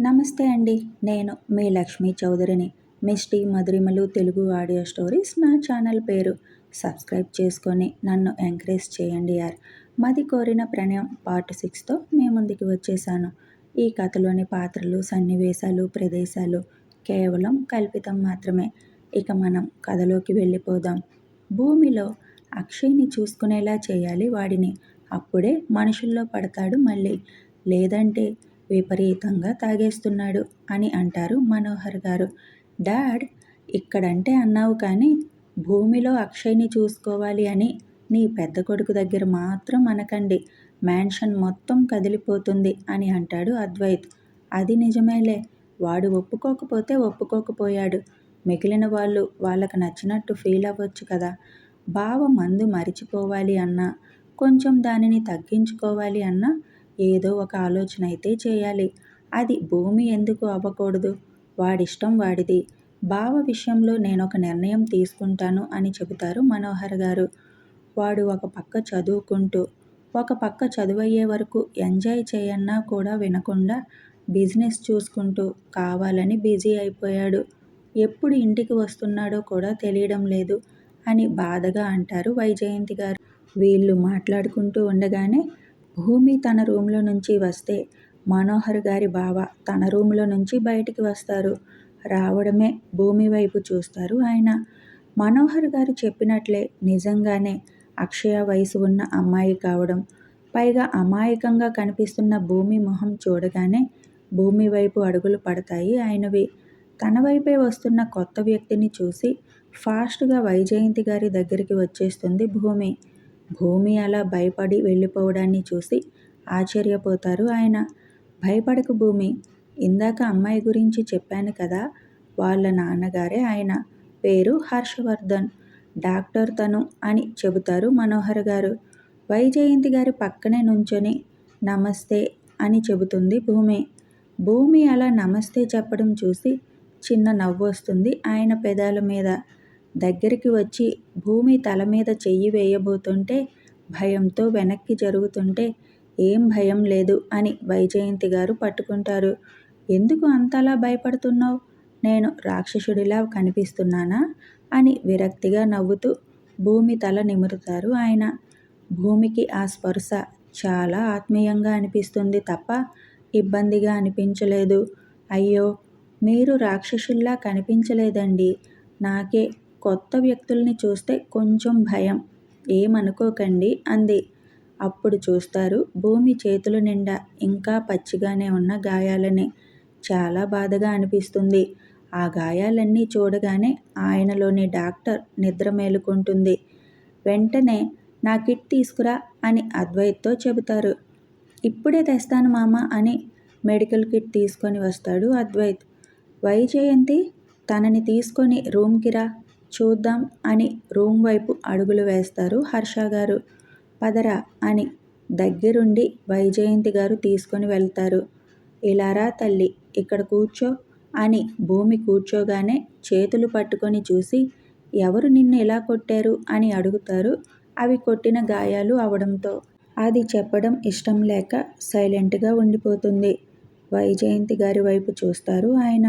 నమస్తే అండి. నేను మీ లక్ష్మీ చౌదరిని. మిస్టీ మధురిమలు తెలుగు ఆడియో స్టోరీస్ నా ఛానల్ పేరు. సబ్స్క్రైబ్ చేసుకొని నన్ను ఎంకరేజ్ చేయండి యార్. మది కోరిన ప్రణయం పార్ట్ సిక్స్తో మీ ముందుకు వచ్చేసాను. ఈ కథలోని పాత్రలు సన్నివేశాలు ప్రదేశాలు కేవలం కల్పితం మాత్రమే. ఇక మనం కథలోకి వెళ్ళిపోదాం. భూమిలో అక్షయ్ని చూసుకునేలా చేయాలి వాడిని. అప్పుడే మనుషుల్లో పడతాడు మళ్ళీ. లేదంటే విపరీతంగా తాగేస్తున్నాడు అని అంటారు మనోహర్ గారు. డాడ్ ఇక్కడంటే అన్నావు కానీ భూమిలో అక్షయ్ని చూసుకోవాలి అని నీ పెద్ద కొడుకు దగ్గర మాత్రం అనకండి. మ్యాన్షన్ మొత్తం కదిలిపోతుంది అని అంటాడు అద్వైత్. అది నిజమేలే వాడు ఒప్పుకోకపోతే ఒప్పుకోకపోయాడు. మిగిలిన వాళ్ళు వాళ్ళకు నచ్చినట్టు ఫీల్ అవ్వచ్చు కదా. బావ మందు మరిచిపోవాలి అన్నా కొంచెం దానిని తగ్గించుకోవాలి అన్నా ఏదో ఒక ఆలోచన అయితే చేయాలి. అది భూమి ఎందుకు అవ్వకూడదు? వాడిష్టం వాడిది. బావ విషయంలో నేను ఒక నిర్ణయం తీసుకుంటాను అని చెబుతారు మనోహర్ గారు. వాడు ఒక పక్క చదువుకుంటూ ఒక పక్క చదువయ్యే వరకు ఎంజాయ్ చేయన్నా కూడా వినకుండా బిజినెస్ చూసుకుంటూ కావాలని బిజీ అయిపోయాడు. ఎప్పుడు ఇంటికి వస్తున్నాడో కూడా తెలియడం లేదు అని బాధగా అంటారు వైజయంతి గారు. వీళ్ళు మాట్లాడుకుంటూ ఉండగానే భూమి తన రూమ్లో నుంచి వస్తే మనోహర్ గారి బావ తన రూమ్లో నుంచి బయటికి వస్తారు. రావడమే భూమి వైపు చూస్తారు ఆయన. మనోహర్ గారు చెప్పినట్లే నిజంగానే అక్షయ వయసు ఉన్న అమ్మాయి కావడం పైగా అమాయకంగా కనిపిస్తున్న భూమి మొహం చూడగానే భూమి వైపు అడుగులు పడతాయి ఆయనవి. తన వైపే వస్తున్న కొత్త వ్యక్తిని చూసి ఫాస్ట్గా వైజయంతి గారి దగ్గరికి వచ్చేస్తుంది భూమి. భూమి అలా భయపడి వెళ్ళిపోవడాన్ని చూసి ఆశ్చర్యపోతారు ఆయన. భయపడకు భూమి ఇందాక అమ్మాయి గురించి చెప్పాను కదా వాళ్ళ నాన్నగారే ఆయన. పేరు హర్షవర్ధన్ డాక్టర్ తను అని చెబుతారు మనోహర్ గారు. వైజయంతి గారి పక్కనే నుంచొని నమస్తే అని చెబుతుంది భూమి. భూమి అలా నమస్తే చెప్పడం చూసి చిన్న నవ్వు వస్తుంది ఆయన పెదాల మీద. దగ్గరికి వచ్చి భూమి తల మీద చెయ్యి వేయబోతుంటే భయంతో వెనక్కి జరుగుతుంటే ఏం భయం లేదు అని వైజయంతి గారు పట్టుకుంటారు. ఎందుకు అంతలా భయపడుతున్నావు? నేను రాక్షసుడిలా కనిపిస్తున్నానా? అని విరక్తిగా నవ్వుతూ భూమి తల నిమురుతారు ఆయన. భూమికి ఆ స్పర్శ చాలా ఆత్మీయంగా అనిపిస్తుంది తప్ప ఇబ్బందిగా అనిపించలేదు. అయ్యో మీరు రాక్షసుల్లా కనిపించలేదండి. నాకే కొత్త వ్యక్తుల్ని చూస్తే కొంచెం భయం. ఏమనుకోకండి అంది. అప్పుడు చూస్తారు భూమి చేతుల నిండా ఇంకా పచ్చిగానే ఉన్న గాయాలని. చాలా బాధగా అనిపిస్తుంది. ఆ గాయాలన్నీ చూడగానే ఆయనలోని డాక్టర్ నిద్ర మేలుకుంటుంది. వెంటనే నా కిట్ తీసుకురా అని అద్వైత్తో చెబుతారు. ఇప్పుడే తెస్తాను మామ అని మెడికల్ కిట్ తీసుకొని వస్తాడు అద్వైత్. వైజయంతి తనని తీసుకొని రూమ్కి రా చూద్దాం అని రూమ్ వైపు అడుగులు వేస్తారు హర్ష గారు. పదరా అని దగ్గరుండి వైజయంతి గారు తీసుకొని వెళ్తారు. ఇలారా తల్లి ఇక్కడ కూర్చో అని భూమి కూర్చోగానే చేతులు పట్టుకొని చూసి ఎవరు నిన్ను ఎలా కొట్టారు అని అడుగుతారు. అవి కొట్టిన గాయాలు అవడంతో అది చెప్పడం ఇష్టం లేక సైలెంట్గా ఉండిపోతుంది. వైజయంతి గారి వైపు చూస్తారు ఆయన.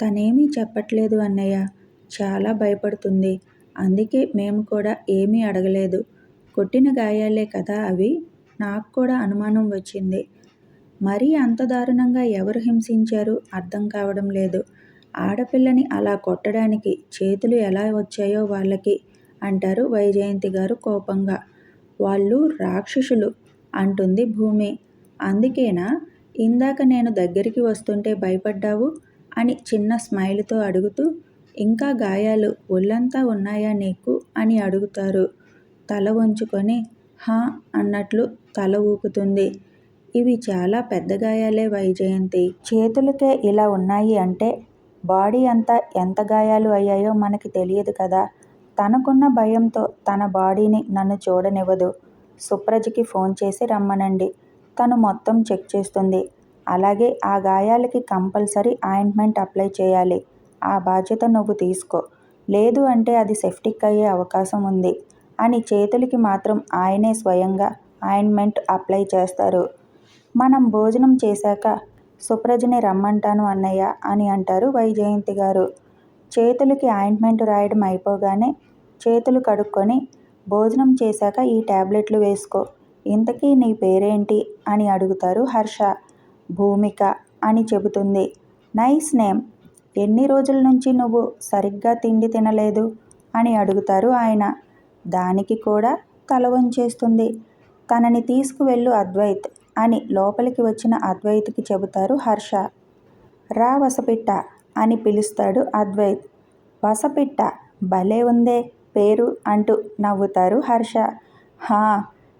తనేమీ చెప్పట్లేదు అన్నయ్య. చాలా భయపడుతుంది. అందుకే మేము కూడా ఏమీ అడగలేదు. కొట్టిన గాయాలే కదా అవి. నాకు కూడా అనుమానం వచ్చింది. మరీ అంత దారుణంగా ఎవరు హింసించారు అర్థం కావడం లేదు. ఆడపిల్లని అలా కొట్టడానికి చేతులు ఎలా వచ్చాయో వాళ్ళకి అంటారు వైజయంతి గారు కోపంగా. వాళ్ళు రాక్షసులు అంటుంది భూమి. అందుకేనా? ఇందాక నేను దగ్గరికి వస్తుంటే భయపడ్డావు అని చిన్న స్మైల్తో అడుగుతూ ఇంకా గాయాలు ఒళ్ళంతా ఉన్నాయా నీకు? అని అడుగుతారు. తల వంచుకొని హా అన్నట్లు తల ఊపుతుంది. ఇవి చాలా పెద్ద గాయాలే వైజయంతి. చేతులకే ఇలా ఉన్నాయి అంటే బాడీ అంతా ఎంత గాయాలు అయ్యాయో మనకి తెలియదు కదా. తనకున్న భయంతో తన బాడీని నన్ను చూడనివ్వదు. సుప్రజకి ఫోన్ చేసి రమ్మనండి. తను మొత్తం చెక్ చేస్తుంది. అలాగే ఆ గాయాలకి కంపల్సరీ ఆయింట్మెంట్ అప్లై చేయాలి. ఆ బాధ్యత నువ్వు తీసుకో. లేదు అంటే అది సెఫ్టిక్ అయ్యే అవకాశం ఉంది. అని చేతులకి మాత్రం ఆయనే స్వయంగా ఆయింట్మెంట్ అప్లై చేస్తారు. మనం భోజనం చేశాక సుప్రజని రమ్మంటాను అన్నయ్య అని అంటారు వైజయంతి గారు. చేతులకి ఆయింట్మెంట్ రాయడం అయిపోగానే చేతులు కడుక్కొని భోజనం చేశాక ఈ టాబ్లెట్లు వేసుకో. ఇంతకీ నీ పేరేంటి? అని అడుగుతారు హర్ష. భూమిక అని చెబుతుంది. Nice name. ఎన్ని రోజుల నుంచి నువ్వు సరిగ్గా తిండి తినలేదు? అని అడుగుతారు ఆయన. దానికి కూడా తల వంచేస్తుంది. తనని తీసుకువెళ్ళు అద్వైత్ అని లోపలికి వచ్చిన అద్వైత్కి చెబుతారు హర్ష. రా వసపిట్ట అని పిలుస్తాడు అద్వైత్. వసపిట్ట భలే ఉందే పేరు అంటూ నవ్వుతారు హర్ష. హా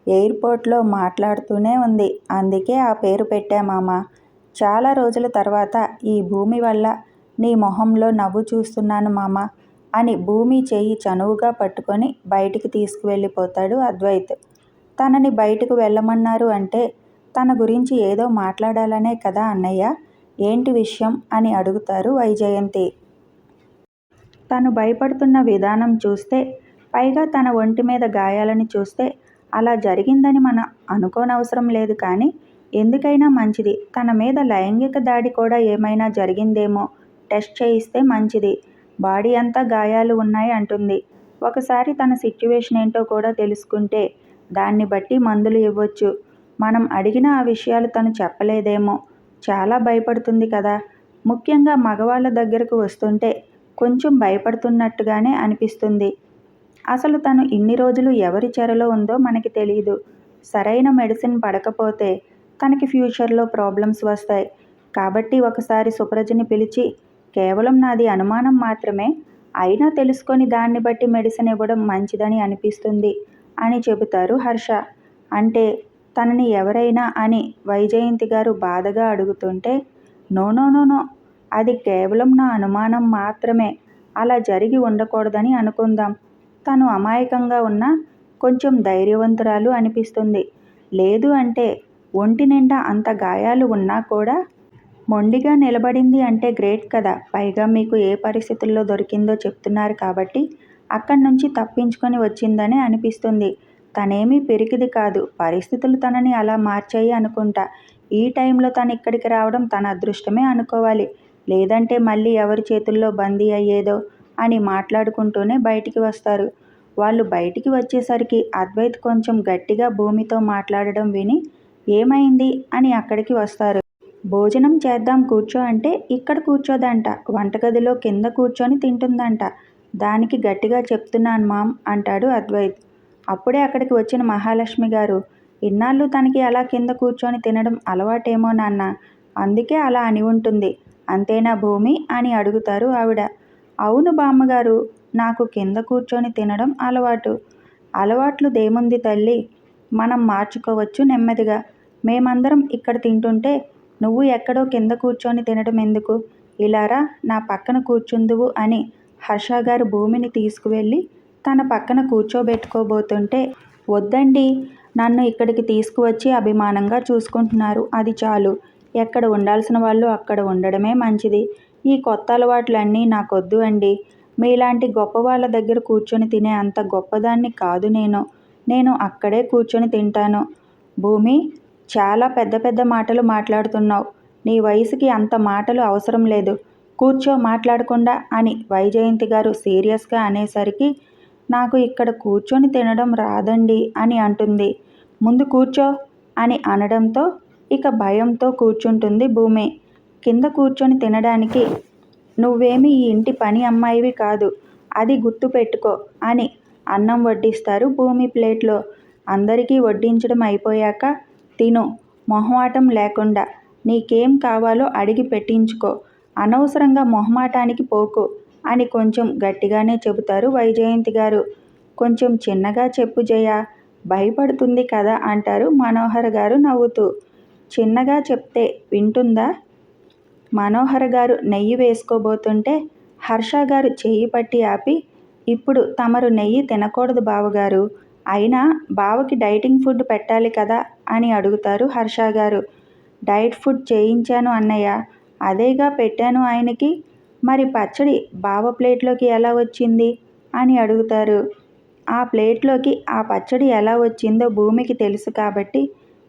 ఎయిర్పోర్ట్లో మాట్లాడుతూనే ఉంది. అందుకే ఆ పేరు పెట్టామామా చాలా రోజుల తర్వాత ఈ భూమి వల్ల నీ మొహంలో నవ్వు చూస్తున్నాను మామ అని భూమి చేయి చనువుగా పట్టుకొని బయటికి తీసుకువెళ్ళిపోతాడు అద్వైత్. తనని బయటకు వెళ్ళమన్నారు అంటే తన గురించి ఏదో మాట్లాడాలనే కదా అన్నయ్య? ఏంటి విషయం? అని అడుగుతారు వైజయంతి. తను భయపడుతున్న విధానం చూస్తే పైగా తన ఒంటి మీద గాయాలని చూస్తే అలా జరిగిందని మన అనుకోనవసరం లేదు కానీ ఎందుకైనా మంచిది. తన మీద లైంగిక దాడి కూడా ఏమైనా జరిగిందేమో టెస్ట్ చేయిస్తే మంచిది. బాడీ అంతా గాయాలు ఉన్నాయి అంటుంది. ఒకసారి తన సిచ్యువేషన్ ఏంటో కూడా తెలుసుకుంటే దాన్ని బట్టి మందులు ఇవ్వచ్చు. మనం అడిగిన ఆ విషయాలు తను చెప్పలేదేమో. చాలా భయపడుతుంది కదా. ముఖ్యంగా మగవాళ్ళ దగ్గరకు వస్తుంటే కొంచెం భయపడుతున్నట్టుగానే అనిపిస్తుంది. అసలు తను ఇన్ని రోజులు ఎవరి చెరలో ఉందో మనకి తెలియదు సరైన మెడిసిన్ పడకపోతే తనకి ఫ్యూచర్లో ప్రాబ్లమ్స్ వస్తాయి. కాబట్టి ఒకసారి సుప్రజని పిలిచి కేవలం నాది అనుమానం మాత్రమే. అయినా తెలుసుకొని దాన్ని బట్టి మెడిసిన్ ఇవ్వడం మంచిదని అనిపిస్తుంది అని చెబుతారు హర్ష. అంటే తనని ఎవరైనా అని వైజయంతి గారు బాధగా అడుగుతుంటే నో నో నో నో అది కేవలం నా అనుమానం మాత్రమే. అలా జరిగి ఉండకూడదని అనుకుందాం. తను అమాయకంగా ఉన్న కొంచెం ధైర్యవంతురాలు అనిపిస్తుంది. లేదు అంటే ఒంటి నిండా అంత గాయాలు ఉన్నా కూడా మొండిగా నిలబడింది అంటే గ్రేట్ కదా. పైగా మీకు ఏ పరిస్థితుల్లో దొరికిందో చెప్తున్నారు కాబట్టి అక్కడి నుంచి తప్పించుకొని వచ్చిందని అనిపిస్తుంది. తనేమీ పెరిగిది కాదు. పరిస్థితులు తనని అలా మార్చాయి అనుకుంటా. ఈ టైంలో తను ఇక్కడికి రావడం తన అదృష్టమే అనుకోవాలి. లేదంటే మళ్ళీ ఎవరి చేతుల్లో బందీ అయ్యేదో అని మాట్లాడుకుంటూనే బయటికి వస్తారు. వాళ్ళు బయటికి వచ్చేసరికి అద్వైత్ కొంచెం గట్టిగా భూమితో మాట్లాడడం విని ఏమైంది అని అక్కడికి వస్తారు. భోజనం చేద్దాం కూర్చో అంటే ఇక్కడ కూర్చోదంట. వంటగదిలో కింద కూర్చొని తింటుందంట. దానికి గట్టిగా చెప్తున్నాను మామ్ అంటాడు అద్వైత్. అప్పుడే అక్కడికి వచ్చిన మహాలక్ష్మి గారు ఇన్నాళ్ళు తనకి అలా కింద కూర్చొని తినడం అలవాటేమో నాన్న. అందుకే అలా అని ఉంటుంది. అంతేనా భూమి? అని అడుగుతారు ఆవిడ. అవును బామ్మగారు నాకు కింద కూర్చొని తినడం అలవాటు. అలవాట్లు దేముంది తల్లి? మనం మార్చుకోవచ్చు నెమ్మదిగా. మేమందరం ఇక్కడ తింటుంటే నువ్వు ఎక్కడో కింద కూర్చొని తినడం ఎందుకు? ఇలారా నా పక్కన కూర్చుందువు అని హర్ష గారు భూమిని తీసుకువెళ్ళి తన పక్కన కూర్చోబెట్టుకోబోతుంటే వద్దండి నన్ను ఇక్కడికి తీసుకువచ్చి అభిమానంగా చూసుకుంటున్నారు అది చాలు. ఎక్కడ ఉండాల్సిన వాళ్ళు అక్కడ ఉండడమే మంచిది. ఈ కొత్త అలవాట్లన్నీ నాకొద్దు అండి. మీలాంటి గొప్ప వాళ్ళ దగ్గర కూర్చొని తినే అంత గొప్పదాన్ని కాదు నేను. నేను అక్కడే కూర్చొని తింటాను. భూమి చాలా పెద్ద పెద్ద మాటలు మాట్లాడుతున్నావు. నీ వయసుకి అంత మాటలు అవసరం లేదు. కూర్చో మాట్లాడకుండా అని వైజయంతి గారు సీరియస్గా అనేసరికి నాకు ఇక్కడ కూర్చొని తినడం రాదండి అని అంటుంది. ముందు కూర్చో అని అనడంతో ఇక భయంతో కూర్చుంటుంది భూమి. కింద కూర్చొని తినడానికి నువ్వేమి ఈ ఇంటి పని అమ్మాయివి కాదు అది గుర్తుపెట్టుకో అని అన్నం వడ్డిస్తారు భూమి ప్లేట్లో. అందరికీ వడ్డించడం అయిపోయాక తిను మొహమాటం లేకుండా. నీకేం కావాలో అడిగి పెట్టించుకో. అనవసరంగా మొహమాటానికి పోకు అని కొంచెం గట్టిగానే చెబుతారు వైజయంతి గారు. కొంచెం చిన్నగా చెప్పు జయ భయపడుతుంది కదా అంటారు మనోహర్ గారు నవ్వుతూ. చిన్నగా చెప్తే వింటుందా? మనోహర్ గారు నెయ్యి వేసుకోబోతుంటే హర్ష గారు చెయ్యి పట్టి ఆపి ఇప్పుడు తమరు నెయ్యి తినకూడదు బావగారు. అయినా బావకి డైటింగ్ ఫుడ్ పెట్టాలి కదా అని అడుగుతారు హర్ష గారు. డైట్ ఫుడ్ చేయించాను అన్నయ్య. అదేగా పెట్టాను ఆయనకి. మరి పచ్చడి బావ ప్లేట్లోకి ఎలా వచ్చింది? అని అడుగుతారు. ఆ ప్లేట్లోకి ఆ పచ్చడి ఎలా వచ్చిందో భూమికి తెలుసు కాబట్టి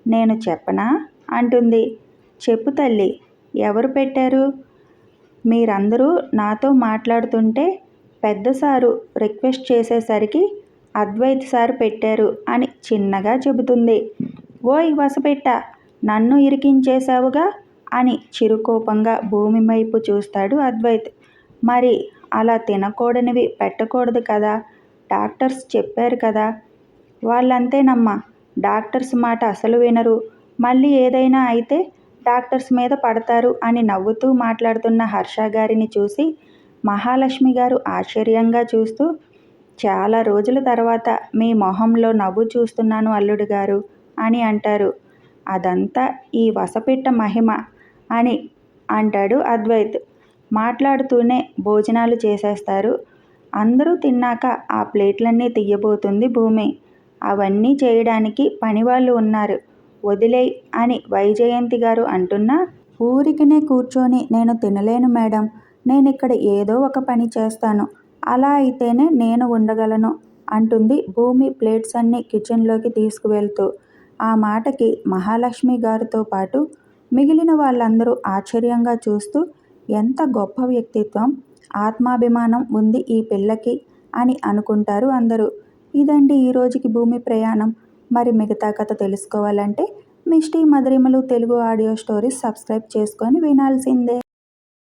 నేను చెప్పనా? అంటుంది. చెప్పు తల్లి ఎవరు పెట్టారు? మీరందరూ నాతో మాట్లాడుతుంటే పెద్ద సారు రిక్వెస్ట్ చేసేసరికి అద్వైత్ సార్ పెట్టారు అని చిన్నగా చెబుతుంది. ఓయ్ వసపెట్ట నన్ను ఇరికించేశావుగా? అని చిరుకోపంగా భూమి వైపు చూస్తాడు అద్వైత్. మరి అలా తినకూడనివి పెట్టకూడదు కదా? డాక్టర్స్ చెప్పారు కదా? వాళ్ళంతేనమ్మా డాక్టర్స్ మాట అసలు వినరు. మళ్ళీ ఏదైనా అయితే డాక్టర్స్ మీద పడతారు అని నవ్వుతూ మాట్లాడుతున్న హర్ష గారిని చూసి మహాలక్ష్మి గారు ఆశ్చర్యంగా చూస్తూ చాలా రోజుల తర్వాత మీ మొహంలో నవ్వు చూస్తున్నాను అల్లుడు గారు అని అంటారు. అదంతా ఈ వసపిట్ట మహిమ అని అంటాడు అద్వైత్. మాట్లాడుతూనే భోజనాలు చేసేస్తారు. అందరూ తిన్నాక ఆ ప్లేట్లన్నీ తీయబోతుంది భూమి. అవన్నీ చేయడానికి పనివాళ్ళు ఉన్నారు. వదిలేయ్ అని వైజయంతి గారు అంటున్నా ఊరికినే కూర్చొని నేను తినలేను మేడం. నేను ఇక్కడ ఏదో ఒక పని చేస్తాను. అలా అయితేనే నేను ఉండగలను అంటుంది భూమి ప్లేట్స్ అన్నీ కిచెన్లోకి తీసుకువెళ్తూ. ఆ మాటకి మహాలక్ష్మి గారితో పాటు మిగిలిన వాళ్ళందరూ ఆశ్చర్యంగా చూస్తూ ఎంత గొప్ప వ్యక్తిత్వం ఆత్మాభిమానం ఉంది ఈ పిల్లకి అని అనుకుంటారు అందరూ. ఇదండి ఈ రోజుకి భూమి ప్రయాణం. మరి మిగతా కథ తెలుసుకోవాలంటే మిస్టీ మధురిమలు తెలుగు ఆడియో స్టోరీస్ సబ్స్క్రైబ్ చేసుకొని వినాల్సిందే.